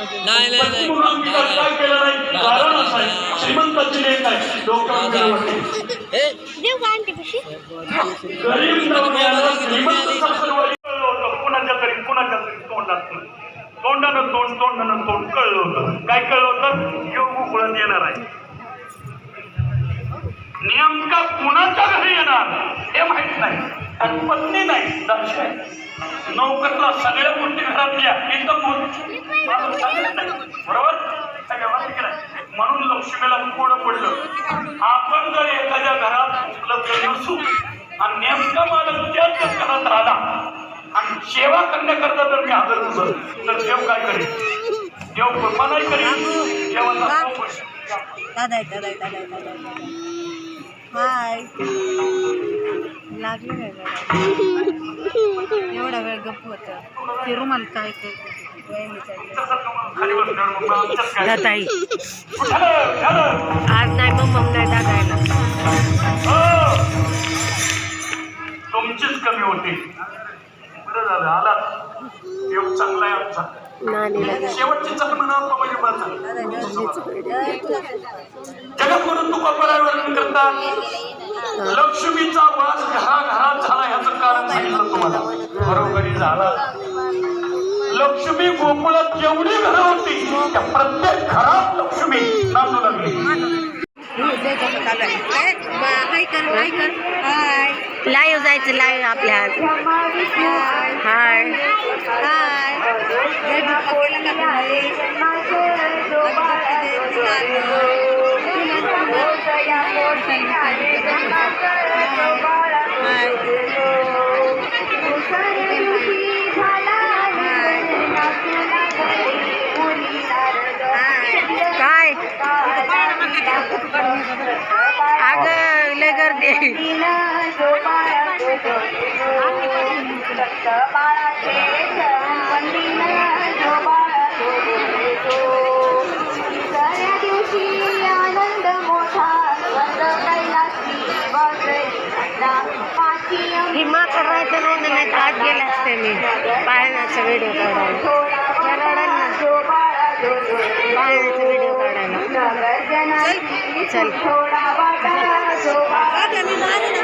नाही, नाही, नाही. नाही कुणाच्या तरी कुणाच्या तरी तोंडात तोंडानं तोंड तोंडानं तोंड कळलं होतं काय कळलं होतं योग उकळत येणार आहे नेमका कुणाच्या घरी येणार? हे माहीत नाही. आणि पत्नी नाही दक्ष आहे. नोकरला सगळ्या गोष्टी घरातल्या एकदम. बरोबर. म्हणून लक्ष्मीला पुढं पडलं. आपण जर एखाद्या घरात लग्न नसू आणि नेमका मालक त्याच घरात राहिला आणि सेवा करण्याकरता जर मी हजर नसल तर देव काय करेल? देव कृपा नाही करेल. देवाचा दादा दादा दादा. हाय लागलं काय एवढा वेळ गप्प होत. ते रुमाल काय दाताई. आज नाही मम्मम नाही दादायला. तुमचीच कमी होती. बरं झालं आला योग चांगला आहे आमचा शेवटची चक म्हणा म्हणजे बरं झालं. जगद्गुरु तुकोबराय वर्णन करतात लक्ष्मीचा वास घराघरात झाला ह्याचं कारण सांगितलं तुम्हाला बरोबरी झाला लक्ष्मी गोकुळात जेवढी घरं होती त्या प्रत्येक घरात लक्ष्मी नांदू लागली हाय कर हाय कर हाय लाईव्ह जायचं लाईव्ह आपल्या आज हाय हाय काय करते. हिमा करायचं नाही नाही तर गेले असते मी. पाळण्याचा व्हिडिओ काढायला रडेल ना पाळण्याचा चल. चल.